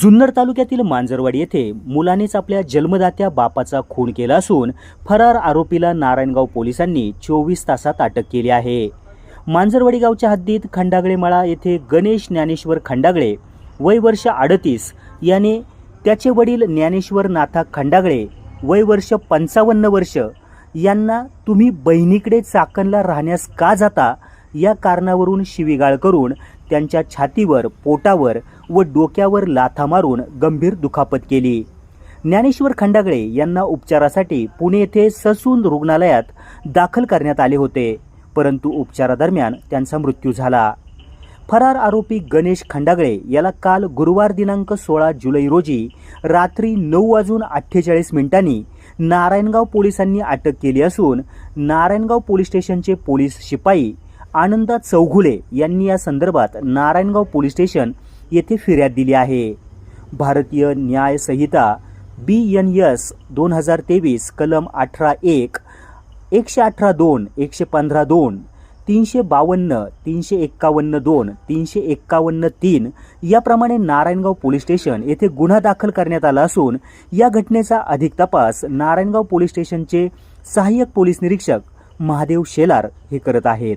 जुन्नर तालुक्यातील मांजरवाडी येथे मुलानेच आपल्या जन्मदात्या बापाचा खून केला असून फरार आरोपीला नारायणगाव पोलिसांनी चोवीस तासात अटक केली आहे. मांजरवाडी गावच्या हद्दीत खंडागळेमाळा येथे गणेश ज्ञानेश्वर खंडागळे वय वर्ष अडतीस याने त्याचे वडील ज्ञानेश्वर नाथा खंडागळे वय वर्ष पंचावन्न वर्ष यांना तुम्ही बहिणीकडे चाकणला राहण्यास का जाता? या कारणावरून शिवीगाळ करून त्यांच्या छातीवर पोटावर व डोक्यावर लाथा मारून गंभीर दुखापत केली. ज्ञानेश्वर खंडागळे यांना उपचारासाठी पुणे येथे ससून रुग्णालयात दाखल करण्यात आले होते परंतु उपचारादरम्यान त्यांचा मृत्यू झाला. फरार आरोपी गणेश खंडागळे याला काल गुरुवार दिनांक सोळा जुलै रोजी रात्री नऊ वाजून अठ्ठेचाळीस मिनिटांनी नारायणगाव पोलिसांनी अटक केली असून नारायणगाव पोलीस स्टेशनचे पोलीस शिपाई आनंदा चौघुले यांनी या संदर्भात नारायणगाव पोलीस स्टेशन येथे फिर्याद दिली आहे. भारतीय न्याय संहिता बी एन एस दोन हजार तेवीस कलम अठरा एक एकशे अठरा दोन एकशे पंधरा दोन तीनशे बावन्न तीनशे एक्कावन्न दोन तीनशे एक्कावन्न तीन याप्रमाणे नारायणगाव पोलीस स्टेशन येथे गुन्हा दाखल करण्यात आला असून या घटनेचा अधिक तपास नारायणगाव पोलीस स्टेशनचे सहाय्यक पोलीस निरीक्षक महादेव शेलार हे करत आहेत.